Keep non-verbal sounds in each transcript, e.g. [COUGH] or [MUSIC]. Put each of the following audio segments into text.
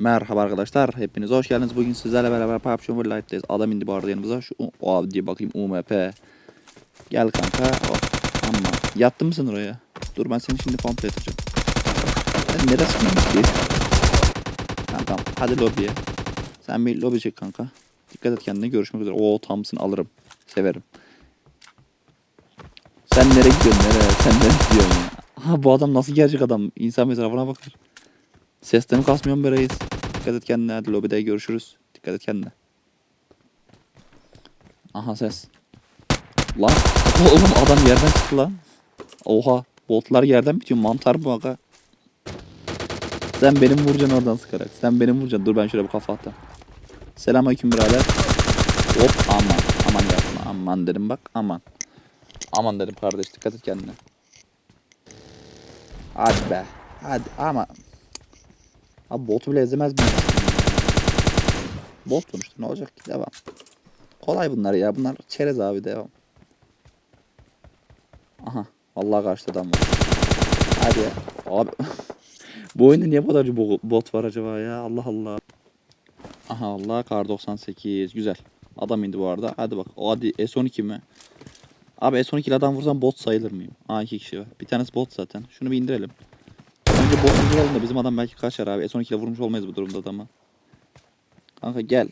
Merhaba arkadaşlar, hepiniz hoş geldiniz. Bugün sizlerle beraber PUBG Mobile Lite'deyiz. Adam indi bu yanımıza. Şu abi diye bakayım UMP. Gel kanka. Oh. Ama yattın mı sen oraya? Dur ben seni şimdi komple yatıracağım. Sen neresin lan? Kankam hadi lobiye. Sen bir lobi çek kanka. Dikkat et kendine görüşmek üzere. Oo Thompson alırım. Severim. Sen nereye gidiyorsun nereye? Sen nereye gidiyorsun ya? Ha bu adam nasıl gerçek adam? İnsan mezarına bakar. Seslerini kasmıyorum be reis. Dikkat et kendine hadi lobide görüşürüz. Dikkat et kendine. Aha ses. Lan oğlum adam yerden çıktı lan. Oha botlar yerden bitiyor mantar bu aga. Sen benim vuracaksın oradan sıkarak. Sen benim vuracaksın. Dur ben şöyle bir kafa atayım. Selamünaleyküm birader. Hop aman. Aman yapma. Aman dedim bak. Aman. Aman dedim kardeş. Dikkat et kendine. Hadi be. Hadi ama. Abi botu bile ezemez mi? Bot sonuçta ne olacak ki devam. Kolay bunlar ya bunlar çerez abi devam. Aha vallahi karşıda adam var. Hadi ya. Abi [LAUGHS] bu oyunda niye bu kadar bo- bot var acaba ya Allah Allah. Aha Allah kar 98 güzel. Adam indi bu arada. Hadi bak. O hadi S12 mi? Abi S12 ile adam vursam bot sayılır mıyım? Aa iki kişi var. Bir tanesi bot zaten. Şunu bir indirelim. Önce botu vuralım da bizim adam belki kaçar abi. S12 ile vurmuş olmayız bu durumda adamı. Kanka gel.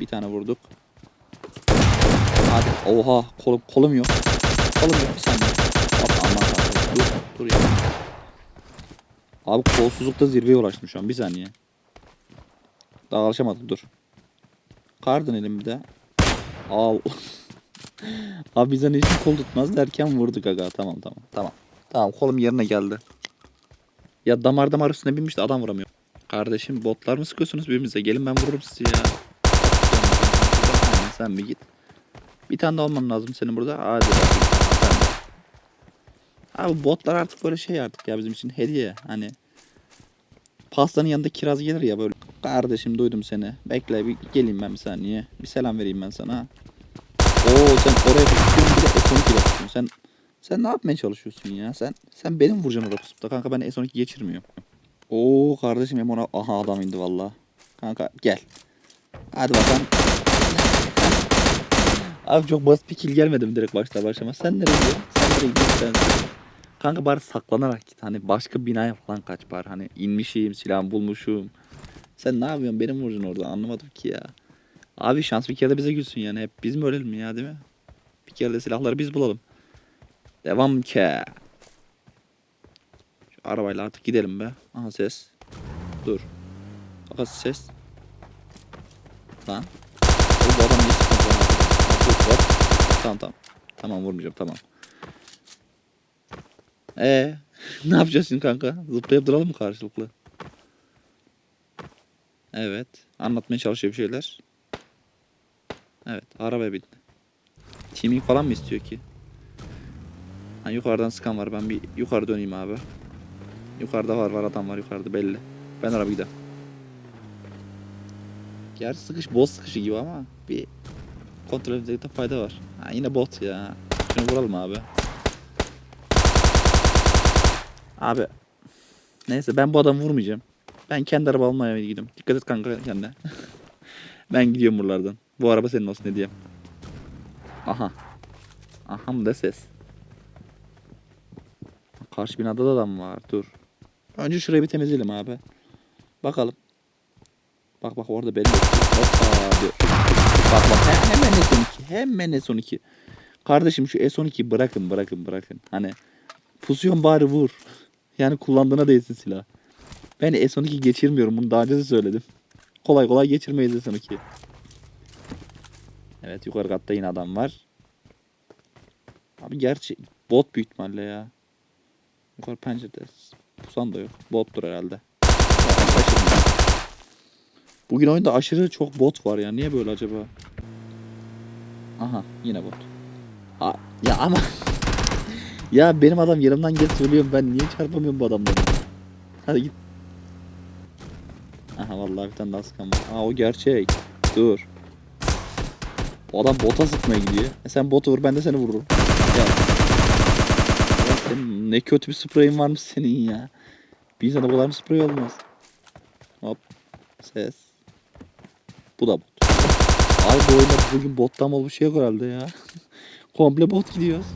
Bir tane vurduk. Hadi. Oha kolum, kolum yok. Kolum yok bir saniye. Hop aman. Dur dur ya. Abi kolsuzlukta zirveye ulaştım şu an bir saniye. Daha alışamadım dur. Kardın elimde. Al. [LAUGHS] Abi bizden hiç kol tutmaz derken vurduk aga. Tamam tamam tamam. Tamam kolum yerine geldi. Ya damar damar üstüne binmiş de adam vuramıyor. Kardeşim botlar mı sıkıyorsunuz birbirinize? Gelin ben vururum sizi ya. Sen bir git. Bir tane de olman lazım senin burada. Hadi. Abi botlar artık böyle şey artık ya bizim için hediye. Hani pastanın yanında kiraz gelir ya böyle. Kardeşim duydum seni. Bekle bir geleyim ben bir saniye. Bir selam vereyim ben sana. Oo sen oraya bir de S12 ile tutuyorsun. Sen sen ne yapmaya çalışıyorsun ya? Sen sen benim vuracaksın orada pusup da kanka ben S12 geçirmiyorum. Oo kardeşim hem ona aha adam indi valla. Kanka gel. Hadi bakalım. Abi çok basit bir kill gelmedi mi direkt başta başlama? Sen nereye gidiyorsun? Sen nereye gidiyorsun? Sen Kanka bari saklanarak git. Hani başka binaya falan kaç bari. Hani inmişim, silahımı bulmuşum. Sen ne yapıyorsun? Benim vuracaksın orada. Anlamadım ki ya. Abi şans bir kere de bize gülsün yani. Hep biz mi ölelim ya değil mi? Bir kere de silahları biz bulalım. Devam ki. Şu arabayla artık gidelim be. Aha ses. Dur. Aha ses. Lan. Bu adam hop. Tamam tamam. Tamam vurmayacağım tamam. Ee, [LAUGHS] ne yapacağız şimdi kanka? Zıplayıp duralım mı karşılıklı? Evet. Anlatmaya çalışıyor bir şeyler. Evet. Arabaya bindi. Teaming falan mı istiyor ki? Ha, yukarıdan sıkan var. Ben bir yukarı döneyim abi. Yukarıda var var adam var yukarıda belli. Ben araba gidelim. Gerçi sıkış boss sıkışı gibi ama bir kontrol etmekte fayda var. Ha, yine bot ya. Şunu vuralım abi. Abi. Neyse ben bu adamı vurmayacağım. Ben kendi araba almaya gidiyorum. Dikkat et kanka kendine. [LAUGHS] ben gidiyorum buralardan. Bu araba senin olsun ne diyeyim. Aha. Aha da ses. Karşı binada da adam var. Dur. Önce şurayı bir temizleyelim abi. Bakalım. Bak bak orada belli. Hoppa. dur. Bak bak he- hemen S12. Hemen S12. Kardeşim şu S12 bırakın bırakın bırakın. Hani pusuyon bari vur. Yani kullandığına değsin silah. Ben S12 geçirmiyorum. Bunu daha önce de söyledim. Kolay kolay geçirmeyiz S12'yi. Evet yukarı katta yine adam var. Abi gerçi bot büyük ihtimalle ya. Yukarı pencerede pusan da yok. Bottur herhalde. Bugün oyunda aşırı çok bot var ya. Niye böyle acaba? Aha yine bot. Aa, ya ama [LAUGHS] ya benim adam yanımdan geçti ölüyorum. Ben niye çarpamıyorum bu adamları? Hadi git. Aha vallahi bir tane daha sıkan var. Aa o gerçek. Dur. O adam bota sıkmaya gidiyor. E sen botu vur ben de seni vururum. Gel. Senin ne kötü bir spreyin varmış senin ya. Bir insana bu kadar mı sprey olmaz? Hop. Ses. Bu da bot. Abi bu oyunda bugün bottan ol bir şey yok herhalde ya. [LAUGHS] Komple bot gidiyoruz.